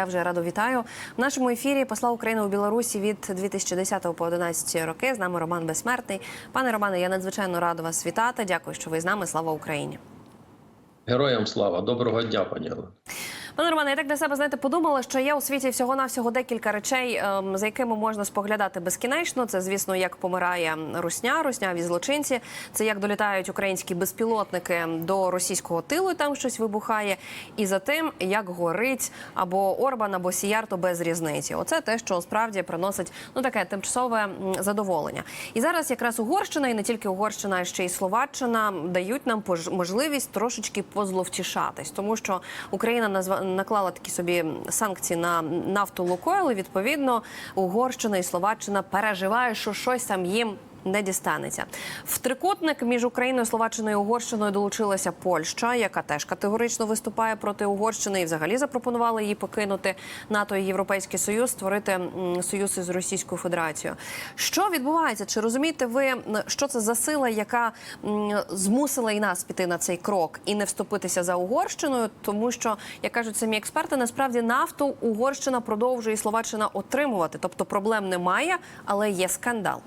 Я вже радо вітаю в нашому ефірі. Посла України у Білорусі від 2010 по 2011 роки. З нами Роман Безсмертний. Пане Романе, я надзвичайно рада вас вітати. Дякую, що ви з нами. Слава Україні. Героям слава, доброго дня, пані. Пане Романе, я так для себе знаєте, подумала, що є у світі всього навсього декілька речей, ем, за якими можна споглядати безкінечно. Це, звісно, як помирає русня, русняві злочинці. Це як долітають українські безпілотники до російського тилу, і там щось вибухає. І за тим, як горить або Орбан, або Сіярто без різниці. Оце те, що справді приносить ну таке тимчасове задоволення. І зараз якраз Угорщина, і не тільки Угорщина, а ще й Словаччина дають нам можливість трошечки позловтішатись, тому що Україна назва наклала такі собі санкції на нафту Лукойл. Відповідно, Угорщина і Словаччина переживають, що щось там їм. Не дістанеться в трикутник між Україною, Словаччиною і Угорщиною долучилася Польща, яка теж категорично виступає проти Угорщини і взагалі запропонувала її покинути НАТО і Європейський Союз, створити союз із Російською Федерацією. Що відбувається? Чи розумієте ви, що це за сила, яка змусила і нас піти на цей крок і не вступитися за Угорщиною? Тому що, як кажуть самі експерти, насправді нафту Угорщина продовжує і Словаччина отримувати. Тобто проблем немає, але є скандал.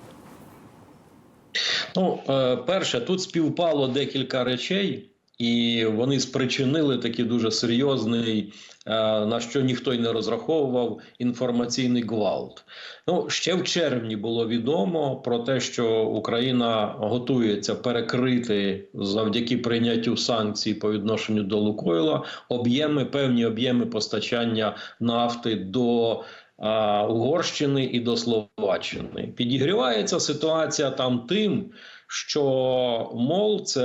Ну, е, перше, тут співпало декілька речей, і вони спричинили такий дуже серйозний, е, на що ніхто й не розраховував, інформаційний гвалт. Ну, ще в червні було відомо про те, що Україна готується перекрити завдяки прийняттю санкцій по відношенню до Лукойла об'єми, певні об'єми постачання нафти до. Угорщини і до Словаччини. Підігрівається ситуація там тим, що МОЛ це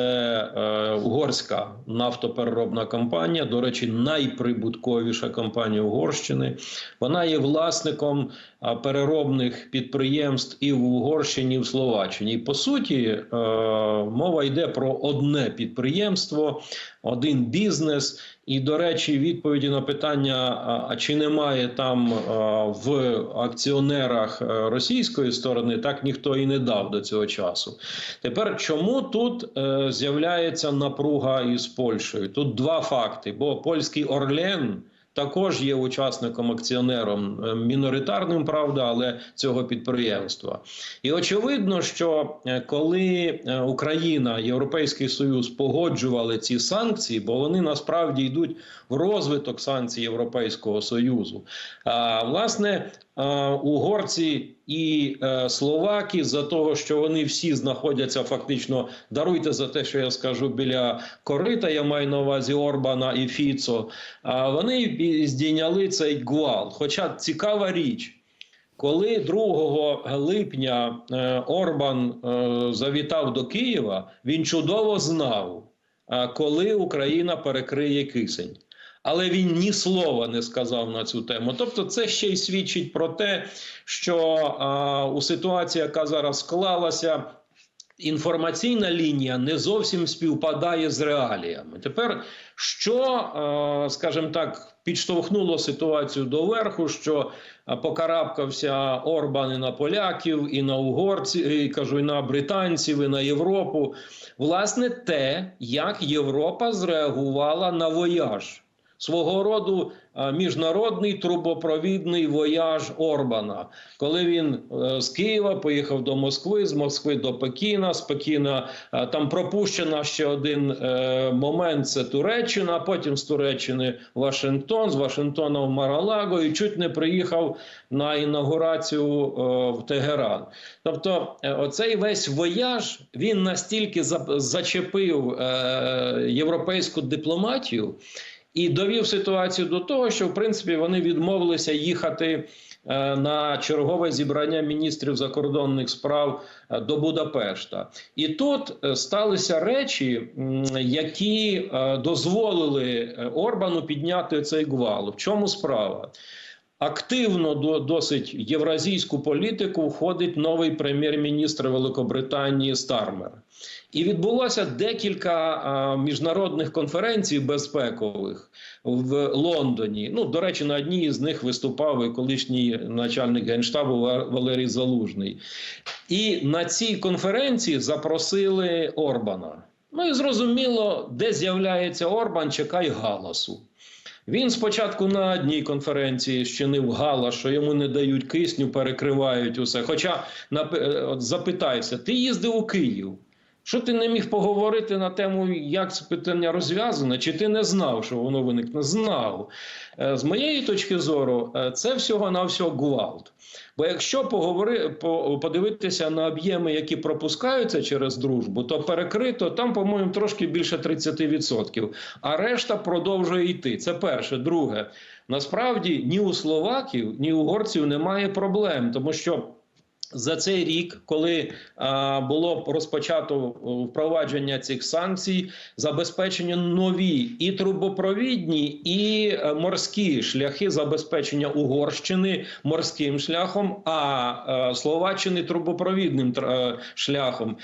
е, угорська нафтопереробна компанія, до речі, найприбутковіша компанія Угорщини. Вона є власником а, переробних підприємств і в Угорщині, і в Словаччині. І по суті, е, мова йде про одне підприємство, один бізнес. І, до речі, відповіді на питання: а- чи немає там а, в акціонерах е, російської сторони, так ніхто і не дав до цього часу. Тепер чому тут е, з'являється напруга із Польщею? Тут два факти: бо польський Орлен. Також є учасником акціонером е, міноритарним, правда, але цього підприємства. І очевидно, що е, коли е, Україна, Європейський Союз погоджували ці санкції, бо вони насправді йдуть в розвиток санкцій Європейського Союзу. А власне угорці і словаки за того, що вони всі знаходяться фактично, даруйте за те, що я скажу біля корита. Я маю на увазі Орбана і Фіцо. А вони здійняли цей гвалт. Хоча цікава річ. Коли 2 липня е, Орбан е, завітав до Києва, він чудово знав, е, коли Україна перекриє кисень. Але він ні слова не сказав на цю тему. Тобто, це ще й свідчить про те, що а, у ситуації, яка зараз склалася, інформаційна лінія не зовсім співпадає з реаліями. Тепер що, е, скажімо так, підштовхнуло ситуацію до верху, що е, покарабкався Орбан і на поляків, і на угорців, і кажу, і на британців, і на Європу. Власне, те, як Європа зреагувала на вояж. Свого роду е, міжнародний трубопровідний вояж Орбана, коли він е, з Києва поїхав до Москви, з Москви до Пекіна, з Пекіна е, там пропущено ще один момент. Це Туреччина. Потім з Туреччини Вашингтон, з Вашингтона в Маралаго і чуть не приїхав на інаугурацію в Тегеран. Тобто, оцей весь вояж він настільки за- зачепив європейську дипломатію і довів ситуацію до того, що в принципі вони відмовилися їхати е, на чергове зібрання міністрів закордонних справ е, до Будапешта. І тут е, сталися речі, які дозволили Орбану підняти цей гвал. В чому справа? Активно до досить євразійську політику входить новий прем'єр-міністр Великобританії Стармер. І відбулося декілька а, міжнародних конференцій безпекових в Лондоні. Ну, до речі, на одній з них виступав і колишній начальник генштабу Ва- Валерій Залужний. І на цій конференції запросили Орбана. Ну і зрозуміло, де з'являється Орбан, чекай галасу. Він спочатку на одній конференції щинив гала, що йому не дають кисню, перекривають усе. Хоча на е, от запитайся, ти їздив у Київ. Що ти не міг поговорити на тему, як це питання розв'язане? Чи ти не знав, що воно виникне? Знав. Е, З моєї точки зору, е, це всього на всього гвалт. Бо якщо поговори, по, подивитися на об'єми, які пропускаються через дружбу, то перекрито там, по-моєму, трошки більше 30%. А решта продовжує йти. Це перше. Друге, насправді ні у словаків, ні у угорців немає проблем, тому що. За цей рік, коли а, було розпочато впровадження цих санкцій, забезпечені нові і трубопровідні, і е, морські шляхи забезпечення Угорщини морським шляхом, а е, Словаччини трубопровідним тр- е, шляхом.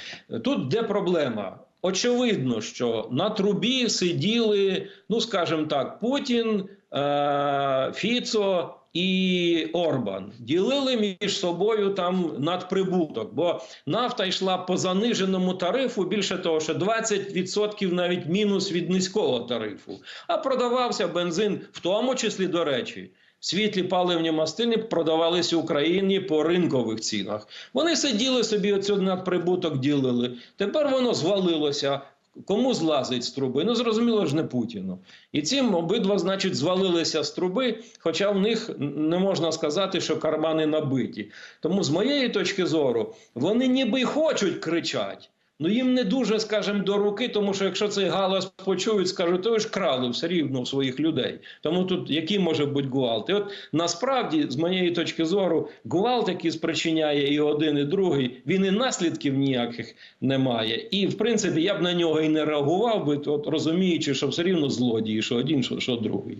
Тут де проблема? Очевидно, що на трубі сиділи, ну скажімо так, Путін, е, Фіцо і Орбан ділили між собою там надприбуток, бо нафта йшла по заниженому тарифу. Більше того, що 20% навіть мінус від низького тарифу. А продавався бензин, в тому числі до речі. Світлі паливні мастини продавалися Україні по ринкових цінах. Вони сиділи собі оцю надприбуток ділили. Тепер воно звалилося. Кому злазить з труби? Ну зрозуміло ж не Путіну. І цим обидва, значить, звалилися з труби, хоча в них не можна сказати, що кармани набиті. Тому, з моєї точки зору, вони ніби й хочуть кричати. Ну їм не дуже, скажімо, до руки, тому що якщо цей галас почують, скажуть, то ви ж крали все рівно своїх людей. Тому тут який може бути гвалт? І от насправді, з моєї точки зору, гвалт, який спричиняє і один, і другий, він і наслідків ніяких не має. І в принципі я б на нього і не реагував би, от, розуміючи, що все рівно злодії, що один, що, що другий.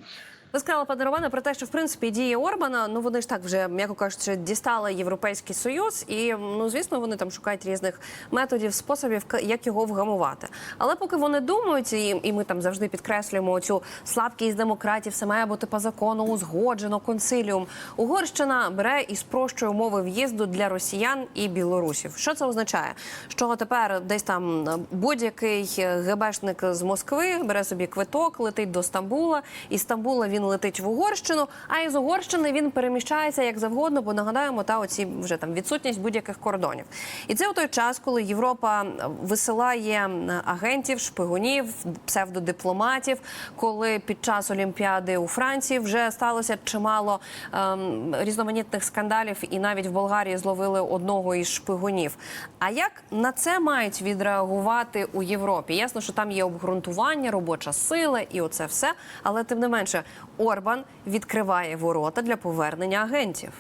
Ви сказали, пане Романе, про те, що в принципі дії Орбана, ну вони ж так вже, м'яко кажучи, дістали європейський союз, і ну звісно, вони там шукають різних методів, способів, як його вгамувати. Але поки вони думають, і, і ми там завжди підкреслюємо цю слабкість демократів, все має бути по закону, узгоджено, консиліум. Угорщина бере і спрощує умови в'їзду для росіян і білорусів. Що це означає? Що тепер десь там будь-який ГБшник з Москви бере собі квиток, летить до Стамбула, із Стамбула він летить в Угорщину, а із Угорщини він переміщається як завгодно, бо нагадаємо, та оці вже там відсутність будь-яких кордонів. І це у той час, коли Європа висилає агентів, шпигунів, псевдодипломатів, коли під час Олімпіади у Франції вже сталося чимало ем, різноманітних скандалів, і навіть в Болгарії зловили одного із шпигунів. А як на це мають відреагувати у Європі? Ясно, що там є обґрунтування, робоча сила і оце все. Але тим не менше, Орбан відкриває ворота для повернення агентів.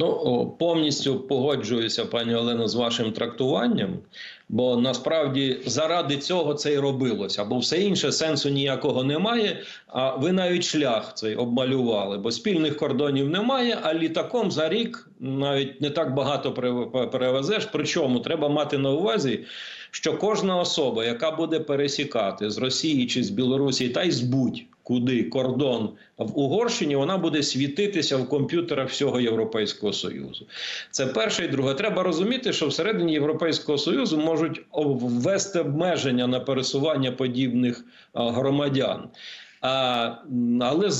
Ну, повністю погоджуюся, пані Олено, з вашим трактуванням, бо насправді заради цього це і робилося, бо все інше сенсу ніякого немає. А ви навіть шлях цей обмалювали, бо спільних кордонів немає, а літаком за рік навіть не так багато перевезеш. Причому треба мати на увазі, що кожна особа, яка буде пересікати з Росії чи з Білорусі, та й з будь-куди кордон в Угорщині, вона буде світитися в комп'ютерах всього Європейського Союзу. Це перше і друге. Треба розуміти, що всередині Європейського Союзу можуть об- ввести обмеження на пересування подібних громадян. Але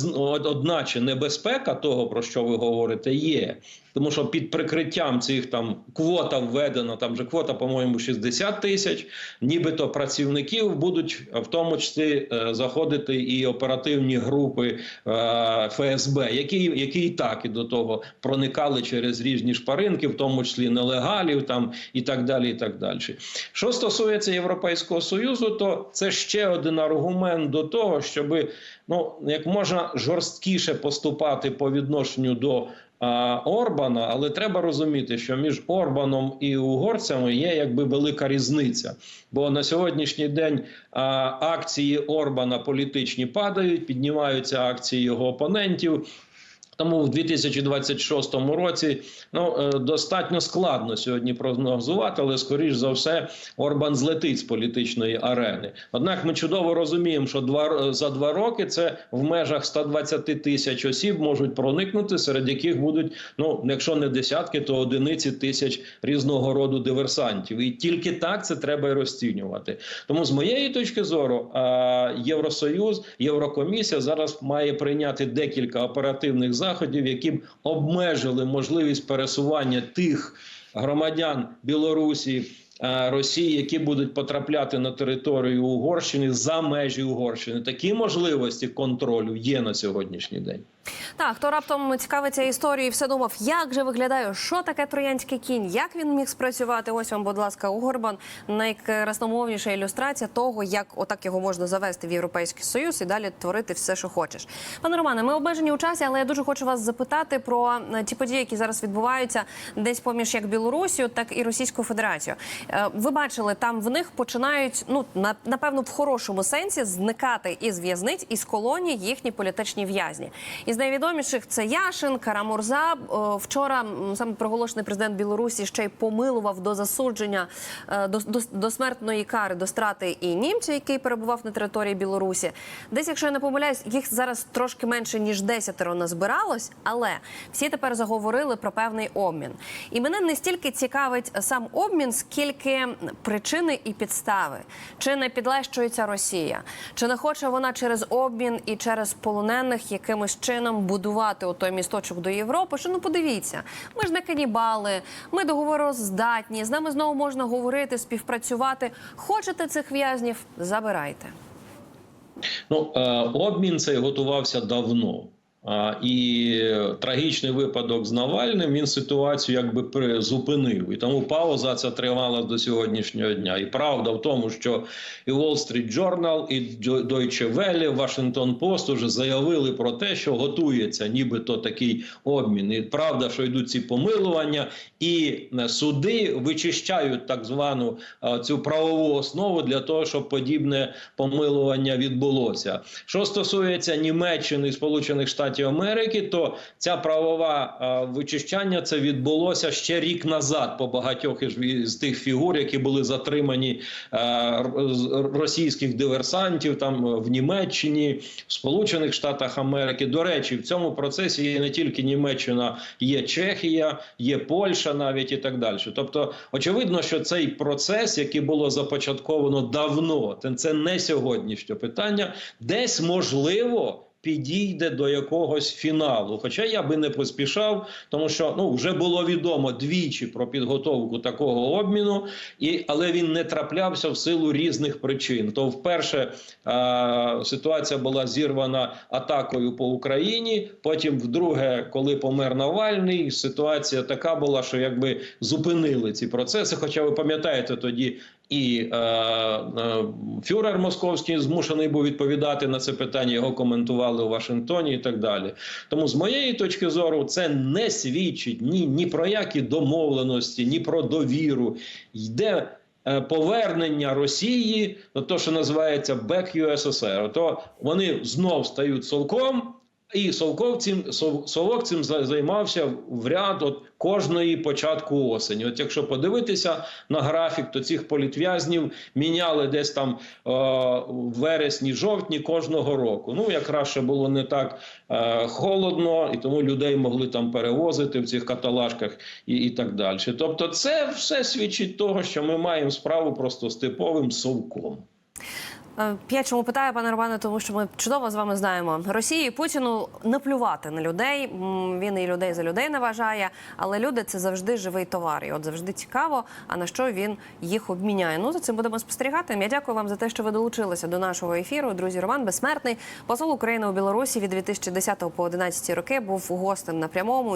одначе небезпека того, про що ви говорите, є. Тому що під прикриттям цих там квота введена, там же квота, по-моєму, 60 тисяч, нібито працівників будуть в тому числі е, заходити і оперативні групи е, ФСБ, які, які і так і до того проникали через різні шпаринки, в тому числі нелегалів там і так далі. і так далі. Що стосується Європейського Союзу, то це ще один аргумент до того, щоб ну як можна жорсткіше поступати по відношенню до а, Орбана, але треба розуміти, що між Орбаном і угорцями є якби велика різниця. Бо на сьогоднішній день а, акції Орбана політичні падають, піднімаються акції його опонентів. Тому в 2026 році ну е, достатньо складно сьогодні прогнозувати, але скоріш за все Орбан злетить з політичної арени. Однак ми чудово розуміємо, що два за два роки це в межах 120 тисяч осіб можуть проникнути, серед яких будуть ну, якщо не десятки, то одиниці тисяч різного роду диверсантів. І тільки так це треба і розцінювати. Тому з моєї точки зору, е, Євросоюз, Єврокомісія зараз має прийняти декілька оперативних заходів, які б обмежили можливість пересування тих громадян Білорусі. е, Росії, які будуть потрапляти на територію Угорщини за межі Угорщини, такі можливості контролю є на сьогоднішній день. Так, хто раптом цікавиться історією, і все думав, як же виглядає, що таке троянський кінь, як він міг спрацювати. Ось вам, будь ласка, Угорбан найкрасномовніша ілюстрація того, як отак його можна завести в європейський союз і далі творити все, що хочеш. Пане Романе, ми обмежені у часі, але я дуже хочу вас запитати про е, ті події, які зараз відбуваються десь поміж як Білорусію, так і Російською Федерацією. Е, Ви бачили, там в них починають ну на- напевно в хорошому сенсі зникати із в'язниць із колоній їхні політичні в'язні. Із найвідоміших це Яшин, Карамурза. Е, Вчора саме проголошений президент Білорусі ще й помилував до засудження е, до, до, до смертної кари, до страти і німця, який перебував на території Білорусі. Десь, якщо я не помиляюсь, їх зараз трошки менше ніж десятеро назбиралось, але всі тепер заговорили про певний обмін. І мене не стільки цікавить сам обмін, скільки причини і підстави. Чи не підлещується Росія? Чи не хоче вона через обмін і через полонених якимось чином будувати той місточок до Європи? Що ну подивіться, ми ж не канібали, ми договороздатні, з нами знову можна говорити, співпрацювати. Хочете цих в'язнів? Забирайте. Ну, е, обмін цей готувався давно. І трагічний випадок з Навальним він ситуацію якби призупинив. І тому пауза ця тривала до сьогоднішнього дня. І правда в тому, що і Wall Street Journal, і Deutsche Welle, Washington Post вже заявили про те, що готується нібито такий обмін. І правда, що йдуть ці помилування, і е, суди вичищають так звану е, цю правову основу для того, щоб подібне помилування відбулося. Що стосується Німеччини і Сполучених Штатів Америки, то ця правова е, вичищання це відбулося ще рік назад по багатьох з тих фігур, які були затримані е, російських диверсантів там е, в Німеччині, в Сполучених Штатах Америки. До речі, в цьому процесі є не тільки Німеччина, є Чехія, є Польща навіть і так далі. Тобто, очевидно, що цей процес, який було започатковано давно, це не сьогоднішнє питання, десь можливо. Підійде до якогось фіналу, хоча я би не поспішав, тому що ну вже було відомо двічі про підготовку такого обміну, і але він не траплявся в силу різних причин. То вперше е, ситуація була зірвана атакою по Україні. Потім, вдруге, коли помер Навальний, ситуація така була, що якби зупинили ці процеси. Хоча ви пам'ятаєте тоді. І е, е, фюрер московський змушений був відповідати на це питання. Його коментували у Вашингтоні і так далі. Тому з моєї точки зору це не свідчить ні, ні про які домовленості, ні про довіру. Йде е, повернення Росії до того, що називається Back USSR. То вони знов стають совком. І Совков цим цим займався в ряд от кожної початку осені. От якщо подивитися на графік, то цих політв'язнів міняли десь там е, вересні, жовтні кожного року. Ну якраз ще було не так е, холодно, і тому людей могли там перевозити в цих каталажках і, і так далі. Тобто, це все свідчить того, що ми маємо справу просто з типовим совком. Е, Я чому питаю, пане Романе, тому що ми чудово з вами знаємо. Росії Путіну наплювати на людей. Він і людей за людей не вважає, але люди це завжди живий товар. І от завжди цікаво, а на що він їх обміняє. Ну за цим будемо спостерігати. Я дякую вам за те, що ви долучилися до нашого ефіру. Друзі, Роман Безсмертний, посол України у Білорусі від 2010 по 2011 роки був гостем на прямому. І